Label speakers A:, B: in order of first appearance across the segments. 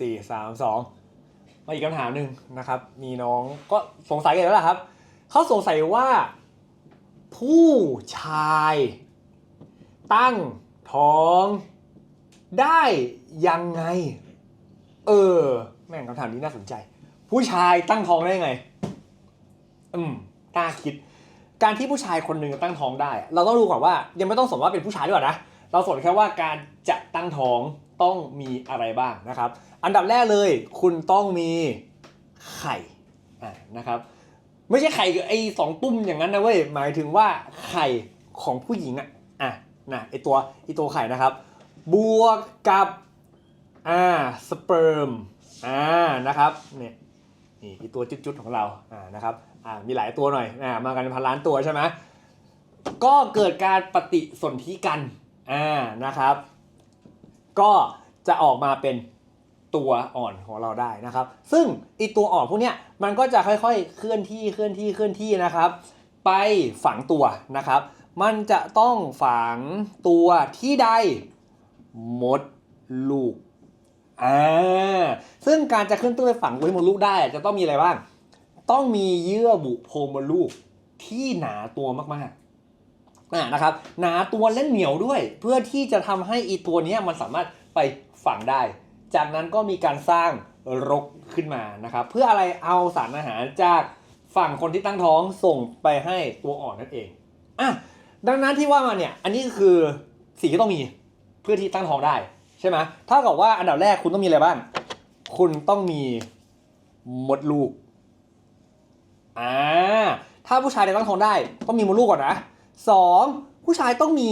A: สี่สามสองมาอีกคำถามหนึ่งนะครับ มีน้องก็สงสัยกันแล้วล่ะครับเขาสงสัยว่า ผู้ชาย ตั้งท้องได้ยังไง เออ แม่งคำถามนี้น่าสนใจ ผู้ชายตั้งท้องได้ยังไง อืมน่าคิด การที่ผู้ชายคนหนึ่งตั้งท้องได้ เราต้องดูก่อนว่า ยังไม่ต้องสนว่าเป็นผู้ชายด้วยนะ เราสนแค่ว่าการจะตั้งท้อง ต้องมีอะไรบ้างนะครับ อันดับแรกเลยคุณต้องมีไข่นะครับไม่ใช่ไข่ไอ้สองตุ้มอย่างนั้นนะเว้ยหมายถึงว่าไข่ของผู้หญิงอะอะนะไอตัวไอตัวไข่นะครับ บวกกับอ่าสเปิร์มอ่านะครับเนี่ยนี่ไอตัวจุดๆของเราอ่านะครับอ่ามีหลายตัวหน่อยอ่ามากันเป็นพันล้านตัวใช่ไหมก็เกิดการปฏิสนธิกันอ่านะครับ ก็จะออกมาเป็นตัวอ่อนของเราได้นะครับ ซึ่งไอีตัวอ่อนพวกเนี้ยมันก็จะค่อยๆ เคลื่อนที่เคลื่อนที่เคลื่อนที่นะครับ ไปฝังตัวนะครับ มันจะต้องฝังตัวที่ใดมดลูกอ่าซึ่งการจะขึ้นตัวไปฝังตัวที่มดลูกได้ จะต้องมีอะไรบ้าง ต้องมีเยื่อบุโพรงมดลูกที่หนาตัวมากๆ นะครับหนาตัวและเหนียวด้วย เพื่อที่จะทำให้อีตัวนี้มันสามารถไปฝังได้ จากนั้นก็มีการสร้างรกขึ้นมานะครับ เพื่ออะไรเอาสารอาหารจากฝั่งคนที่ตั้งท้องส่งไปให้ตัวอ่อนนั่นเองอะดังนั้นที่ว่ามาเนี่ยอันนี้คือสิ่งที่ต้องมีเพื่อที่ตั้งท้องได้ใช่ไหมถ้ากับว่าอันดับแรกคุณต้องมีอะไรบ้าง คุณต้องมีมดลูกอ่าถ้าผู้ชายจะตั้งท้องได้ต้องมีมดลูกก่อนนะ สองผู้ชายต้องมี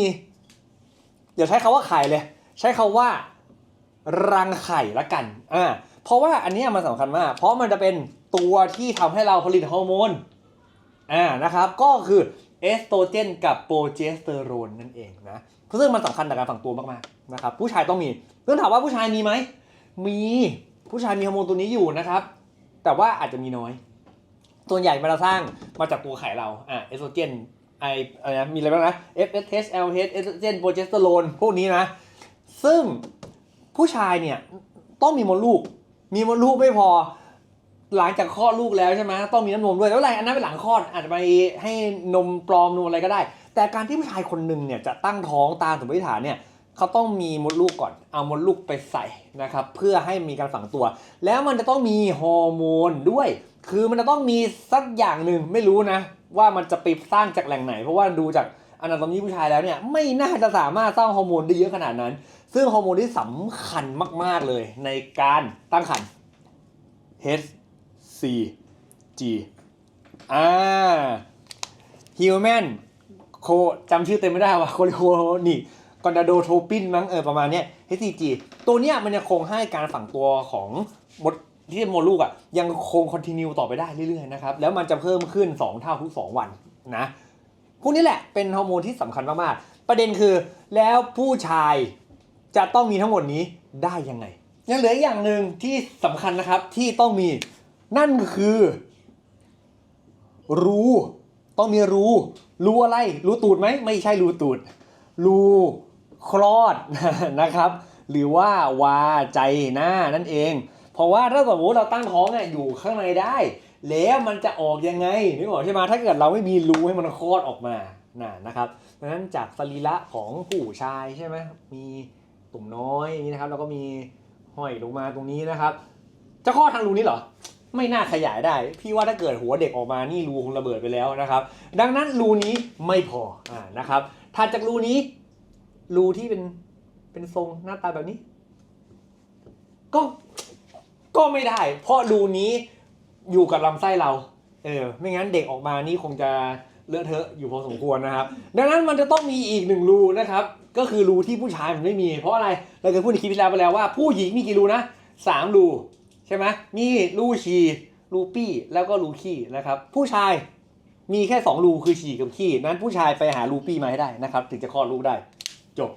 A: เดี๋ยวใช้คาว่าไข่เลย ใช้คาว่ารังไข่ละกันอ่าเพราะว่าอันนี้มันสำคัญมาก เพราะมันจะเป็นตัวที่ทำให้เราผลิตฮอร์โมนอ่านะครับก็คือเอสโตรเจนกับโปรเจสเตอโรนนั่นเองนะซึ่งมันสำคัญต่อการฝังตัวมากๆนะครับผู้ชายต้องมีเรื่องถามว่าผู้ชายมีไหมมีผู้ชายมีฮอร์โมนตัวนี้อยู่นะครับ แต่ว่าอาจจะมีน้อยส่วนใหญ่มันจะสร้างมาจากตัวไข่เราอ่าเอสโตรเจน ไออะไรนะมีอะไรบ้างนะ FSH LH เอสเจนโปรเจสเตอโรนพวกนี้นะ ซึ่งผู้ชายเนี่ยต้องมีมดลูก มีมดลูกไม่พอ หลังจากคลอดลูกแล้วใช่ไหมต้องมีน้ำนมด้วยแล้วอะไรอันนั้นเป็นหลังคลอดอาจจะไปให้นมปลอมนมอะไรก็ได้ แต่การที่ผู้ชายคนหนึ่งเนี่ยจะตั้งท้องตามสมมติฐานเนี่ยเขาต้องมีมดลูกก่อน เอามดลูกไปใส่นะครับ เพื่อให้มีการฝังตัว แล้วมันจะต้องมีฮอร์โมนด้วย คือมันจะต้องมีสักอย่างหนึ่งไม่รู้นะว่ามันจะไปสร้างจากแหล่งไหน เพราะว่าดูจากอนาโตมีผู้ชายแล้วเนี่ยไม่น่าจะสามารถสร้างฮอร์โมนได้เยอะขนาดนั้น ซึ่งฮอร์โมนที่สำคัญมาก ๆเลยในการตั้งครรภ์ H C G อ่า Human โคจำชื่อเต็มไม่ได้ว่ะโคลิโคนี่กอนดาโดโทปินมั้งเออประมาณเนี้ย HCG ตัวเนี้ยมันจะคงให้การฝังตัวของมด ที่เป็นมดลูกอะยังคงคอนติเนียต่อไปได้เรื่อยๆนะครับแล้วมันจะเพิ่มขึ้น 2 เท่าทุก 2 วันนะพวกนี้แหละเป็นฮอร์โมนที่สำคัญมากๆ ประเด็นคือแล้วผู้ชายจะต้องมีทั้งหมดนี้ได้ยังไง ยังเหลืออีกอย่างหนึ่งที่สำคัญนะครับที่ต้องมีนั่นคือ รูต้องมีรูรูอะไร รูตูดไหมไม่ใช่รูตูด รูคลอดนะครับ หรือว่าวาใจหน้านั่นเอง เพราะว่าถ้าสมมติเราตั้งท้องเนี่ยอยู่ข้างในได้ แล้วมันจะออกยังไงนึกออกใช่ไหมถ้าเกิดเราไม่มีรูให้มันคลอดออกมานะนะครับดังนั้นจากสรีระของผู้ชายใช่ไหมมีตุ่มน้อยอย่างนี้นะครับ แล้วก็มีห้อยลงมาตรงนี้นะครับ จะคลอดทางรูนี้เหรอ ไม่น่าขยายได้ พี่ว่าถ้าเกิดหัวเด็กออกมานี่รูคงระเบิดไปแล้วนะครับ ดังนั้นรูนี้ไม่พออ่านะครับถัดจากรูนี้รูที่เป็นเป็นทรงหน้าตาแบบนี้ ก็ ก็ไม่ได้ เพราะรูนี้อยู่กับลำไส้เรา เออ ไม่งั้นเด็กออกมานี่คงจะเลอะเทอะอยู่พอสมควรนะครับ ดังนั้นมันจะต้องมีอีกหนึ่งรูนะครับ ก็คือรูที่ผู้ชายมันไม่มี เพราะอะไร เราเคยพูดในคลิปที่แล้วไปแล้วว่าผู้หญิงมีกี่รูนะสามรูใช่ไหมมีรูฉี่รูปี้แล้วก็รูขี้นะครับ ผู้ชายมีแค่ 2 รูคือฉี่กับขี้นั้นผู้ชายไปหารูปี้มาให้ได้นะครับ ถึงจะคลอดลูกได้ จบ